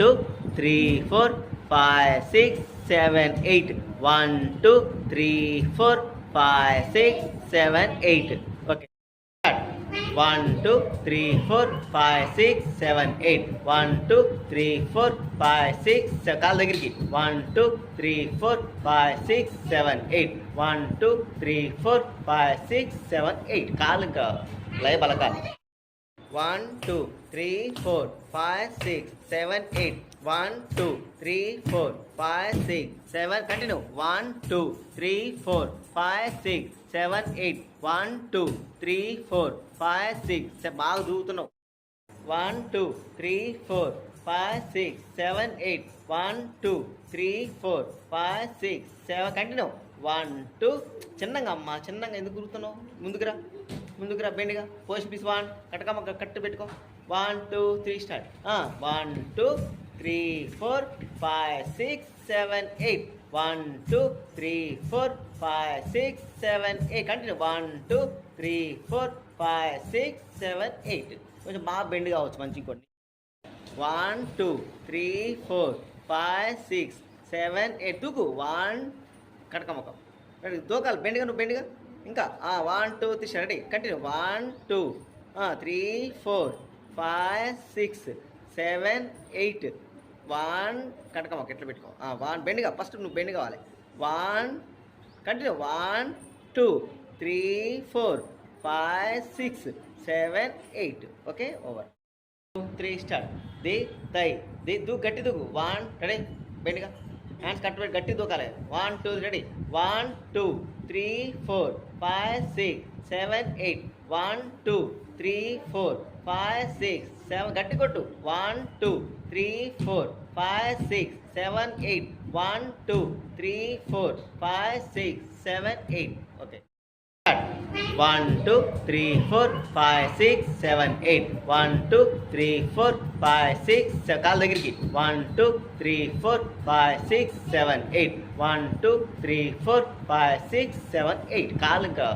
Two three four five six seven eight. One two three four five six seven eight. Okay. One two three four five six seven eight. One two three four five six కాళ్ళ దగ్గరికి. One two three four five six seven eight. One two three four five six seven eight. కాళ్ళు ఇంకా లయ one two three four five six seven eight. One two three four five six seven. Continue. One two three four five six seven eight. One two three four five six బాగా దూకుతున్నావు one two three four five six seven eight. One two three four five six seven. Continue. One two. చిన్నగా అమ్మా చిన్నగా ఎందుకు గుర్తున్నావు? ముందుకురా ముందుకురా బెండిగా. పోస్ట్ పీస్ వన్ కట్టకమ్మ కట్టు పెట్టుకో. One two three start one two three four five six seven eight one two three four five six seven eight continue one two three four five six seven eight కొంచెం బాగా బెండ్ కావచ్చు మంచి ఇంకోటి one two three four five six seven eight టూకు one కటకమ్మకం ready దూకాలి నువ్వు బెండ్గా ఇంకా one two three ready continue one two three four five six seven eight one కటకమ్మక ఎట్లా పెట్టుకో? వన్ బెండ్గా ఫస్ట్ నువ్వు బెండ్ కావాలి. One continue one two three four five six seven eight okay over two three start the తై ది దూ గట్టి దూకు వన్ రెడీ బెండ్గా హ్యాండ్స్ కట్టుబడి గట్టి దూకాలి. One two ready one two three four five six seven eight one two three four five six seven గట్టి కొట్టు. One two three four five six seven eight one two three four five six seven eight okay one two three four five six seven eight one two three four five six కాళ్ళ దగ్గరికి. One two three four five six seven eight one two three four five six seven eight కాళ్ళు ఇంకా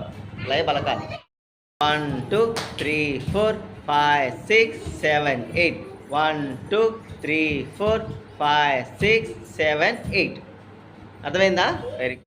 లయ బలకాలు one two three four five six seven eight one two three four five six seven eight అర్థమైందా? Very